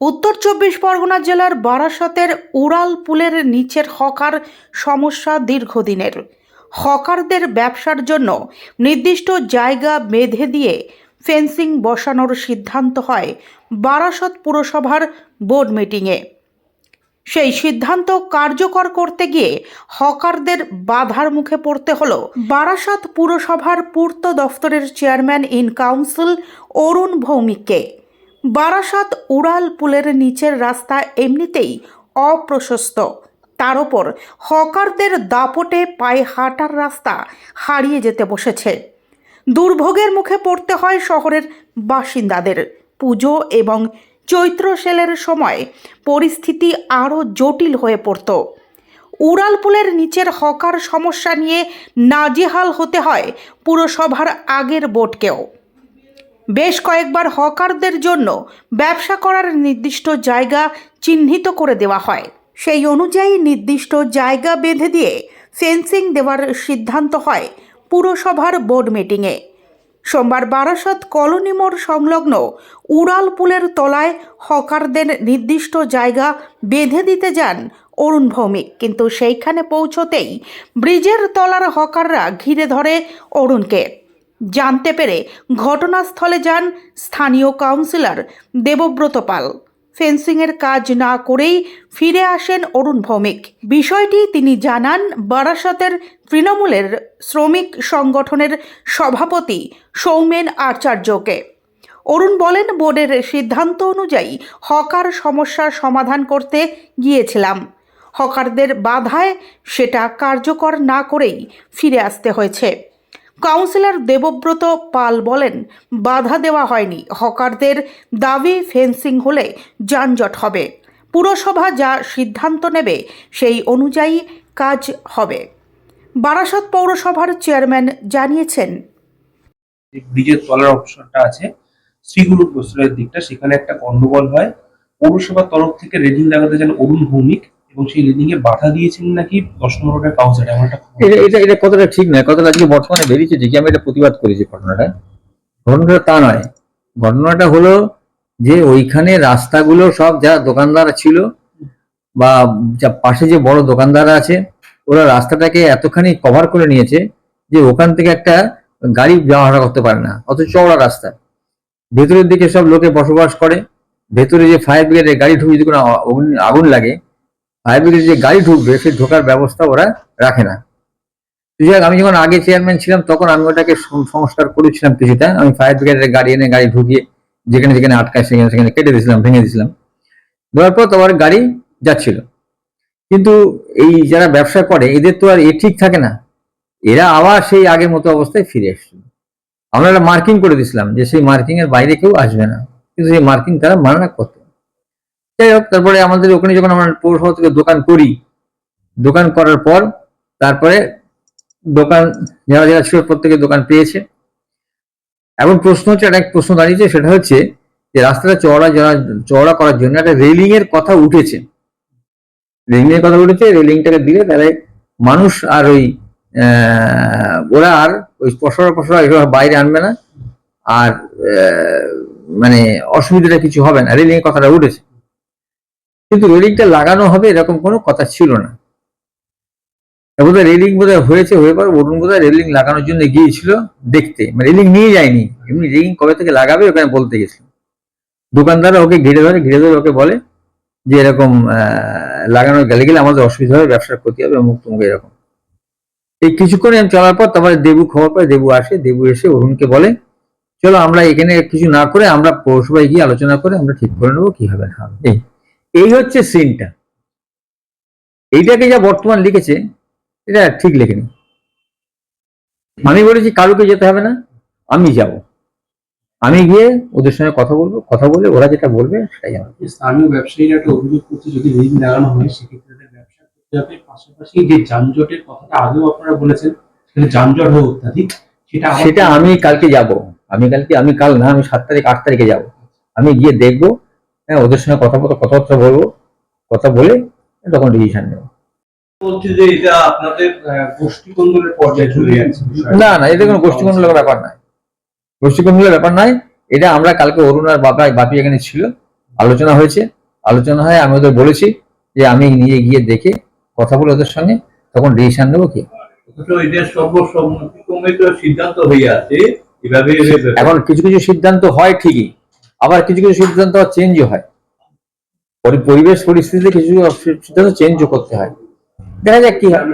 উত্তর চব্বিশ পরগনা জেলার বারাসতের উড়াল পুলের নিচের হকার সমস্যা দীর্ঘদিনের। হকারদের ব্যবসার জন্য নির্দিষ্ট জায়গা বেঁধে দিয়ে ফেন্সিং বসানোর সিদ্ধান্ত হয় বারাসত পুরসভার বোর্ড মিটিংয়ে। সেই সিদ্ধান্ত কার্যকর করতে গিয়ে হকারদের বাধার মুখে পড়তে হলো বারাসাত পুরসভার পূর্ত দফতরের চেয়ারম্যান ইন কাউন্সিল অরুণ ভৌমিককে। বারাসাত উড়াল পুলের নিচের রাস্তা এমনিতেই অপ্রশস্ত। তার ওপর হকারদের দাপটে পায়ে হাঁটার রাস্তা হারিয়ে যেতে বসেছে। দুর্ভোগের মুখে পড়তে হয় শহরের বাসিন্দাদের। পুজো এবং চৈত্র সেলের সময় পরিস্থিতি আরও জটিল হয়ে পড়ত। উড়ালপুলের নিচের হকার সমস্যা নিয়ে নাজেহাল হতে হয় পুরসভার আগের বোর্ডকেও। বেশ কয়েকবার হকারদের জন্য ব্যবসা করার নির্দিষ্ট জায়গা চিহ্নিত করে দেওয়া হয়। সেই অনুযায়ী নির্দিষ্ট জায়গা বেঁধে দিয়ে ফেন্সিং দেওয়ার সিদ্ধান্ত হয় পুরসভার বোর্ড মিটিংয়ে। সোমবার বারাসত কলোনি মোড় সংলগ্ন উড়াল পুলের তলায় হকারদের নির্দিষ্ট জায়গা বেঁধে দিতে যান অরুণ ভৌমিক, কিন্তু সেইখানে পৌঁছতেই ব্রিজের তলার হকাররা ঘিরে ধরে অরুণকে। জানতে পেরে ঘটনাস্থলে যান স্থানীয় কাউন্সিলর দেবব্রত পাল। ফেন্সিংয়ের কাজ না করেই ফিরে আসেন অরুণ ভৌমিক। বিষয়টি তিনি জানান বারাসতের তৃণমূলের শ্রমিক সংগঠনের সভাপতি সৌমেন আচার্যকে। অরুণ বলেন, বোর্ডের সিদ্ধান্ত অনুযায়ী হকার সমস্যার সমাধান করতে গিয়েছিলাম। হকারদের বাধায় সেটা কার্যকর না করেই ফিরে আসতে হয়েছে। কাউন্সিলর দেবব্রত পাল বলেন, বাধা দেওয়া হয়নি। হকারদের দাবি ফেন্সিং হলে যানজট হবে। পুরসভা যা সিদ্ধান্ত নেবে সেই অনুযায়ী কাজ হবে। বারাসত পৌরসভার চেয়ারম্যান জানিয়েছেন ব্রিজের তলার অপশনটা আছে। শ্রীগুরু প্রশ্রয়ের দিকটা, সেখানে একটা গন্ডগোল হয়। পৌরসভার তরফ থেকে রেলিং লাগাতে যান অরুণ ভৌমিক এবং সেই রেলিং এ বাধা দিয়েছেন নাকি দশ নম্বর ওয়ার্ডের এমন একটা এটা এটা কতটা ঠিক নয়। কতটা আজকে বর্তমানে বেরিয়েছে যে আমি এটা প্রতিবাদ করেছি ঘটনাটা। ঘটনাটা তা নয়। ঘটনাটা হলো যে ওইখানে রাস্তাগুলো সব যারা দোকানদার ছিল বা যা পাশে যে বড় দোকানদার আছে, ওরা রাস্তাটাকে এতখানি কভার করে নিয়েছে যে ওখান থেকে একটা গাড়ি ব্যবহার করতে পারে না। অত চওড়া রাস্তা। ভেতরের দিকে সব লোকে বসবাস করে। ভেতরে যে ফায়ার ব্রিগেডের গাড়ি ঢুকে যদি কোনো আগুন লাগে ফায়ার ব্রিগেডের যে গাড়ি ঢুকবে, সেই ঢোকার ব্যবস্থা ওরা রাখে না। যাই আমি যখন আগে চেয়ারম্যান ছিলাম, তখন আমি ওটাকে সংস্কার করেছিলাম কিছুটা। আমি ফায়ার ব্রিগেডের গাড়ি এনে গাড়ি ঢুকিয়ে যেখানে যেখানে আটকায়, সেখানে সেখানে কেটে দিয়েছিলাম, ভেঙে দিয়েছিলাম। দেওয়ার পর তোমার গাড়ি যাচ্ছিল। কিন্তু এই যারা ব্যবসা করে, এদের তো আর এ ঠিক থাকে না। এরা আবার সেই আগের মতো অবস্থায় ফিরে এসছিল। আমরা একটা মার্কিং করে দিয়েছিলাম যে সেই মার্কিং এর বাইরে কেউ আসবে না। কিন্তু সেই মার্কিং তারা মানা করতো। যাই হোক, তারপরে আমাদের ওখানে যখন আমরা পৌরসভা থেকে দোকান করি, দোকান করার পর তারপরে দোকান, যারা যারা ছিল প্রত্যেকে দোকান পেয়েছে। এখন প্রশ্ন হচ্ছে, একটা প্রশ্ন দাঁড়িয়েছে, সেটা হচ্ছে যে রাস্তাটা চওড়া যারা, চওড়া করার জন্য একটা রেলিং এর কথা উঠেছে। রেলিং এর কথা উঠেছে রেলিংটাকে দিলে তাহলে মানুষ আর ওই ওরা আর ওই পশরা পশরা এসব বাইরে আনবে না। আর মানে অসুবিধাটা কিছু হবে না। রেলিং এর কথাটা উঠেছে। কিন্তু রেলিংটা লাগানো হবে এরকম কোনো কথা ছিল না। বোধহয় রেলিং বোধহয় হয়েছে, হয়ে পর অরুণ বোধহয় রেলিং লাগানোর জন্য গিয়েছিল দেখতে। মানে রেলিং নিয়ে যায়নি। এমনি রেলিং কবে থেকে লাগাবে ওখানে বলতে গেছিল। দোকানদাররা ওকে ঘিরে ধরে ঘিরে ধরে ওকে বলে যে এরকম লাগানো গেলে গেলে আমাদের অসুবিধা হবে, ব্যবসার ক্ষতি হবে, অমুক তমুক এরকম। এই কিছুক্ষণ এরম চলার পর তারপরে দেবু খবর পায়, দেবু আসে, দেবু এসে অরুণকে বলে, চলো আমরা এখানে কিছু না করে আমরা পৌরসভায় গিয়ে আলোচনা করে আমরা ঠিক করে নেব, কি হবে না হবে। এই এই হচ্ছে সিনটা এইটাকে যা বর্তমান লিখেছে এটা ঠিক লেখেনি। আমি বলেছি কারুকে যেতে হবে না আমি যাব। আমি গিয়ে ওদের সঙ্গে কথা বলব কথা বলে ওরা যেটা বলবে সেটাই আমার স্থানীয় ব্যবসায়ীরা একটা অভিযোগ করছে যদি রেলিং লাগানো হয় সেক্ষেত্রে ব্যবসা করতে হবে। পাশাপাশি যে যানজটের কথাটা আগেও আপনারা বলেছেন সেখানে যানজট হয় অত্যাধিক সেটা সেটা আমি কালকে যাব। আমি কালকে আমি কাল না আমি সাত তারিখ আট তারিখে যাব। আমি গিয়ে দেখব হ্যাঁ ওদের সঙ্গে কথা বলতে কথাবার্তা বলব কথা বলে তখন ডিসিশন নেব। না না এটা কোনো গোষ্ঠী কন্ট্রোলের ব্যাপার নাই গোষ্ঠী ব্যাপার নাই এটা আমরা কালকে অরুণ আর বাবা বাপি এখানে ছিল আলোচনা হয়েছে। আলোচনা হয় আমি ওদের বলেছি যে আমি নিয়ে গিয়ে দেখে কথা বলে ওদের সঙ্গে তখন ডিসিশন নেব কি? এখন কিছু কিছু সিদ্ধান্ত হয় ঠিকই আবার কিছু কিছু সিদ্ধান্ত চেঞ্জও হয়। পরিবেশ পরিস্থিতিতে কিছু সিদ্ধান্ত চেঞ্জও করতে হয়। দেখা যাক কি হয়।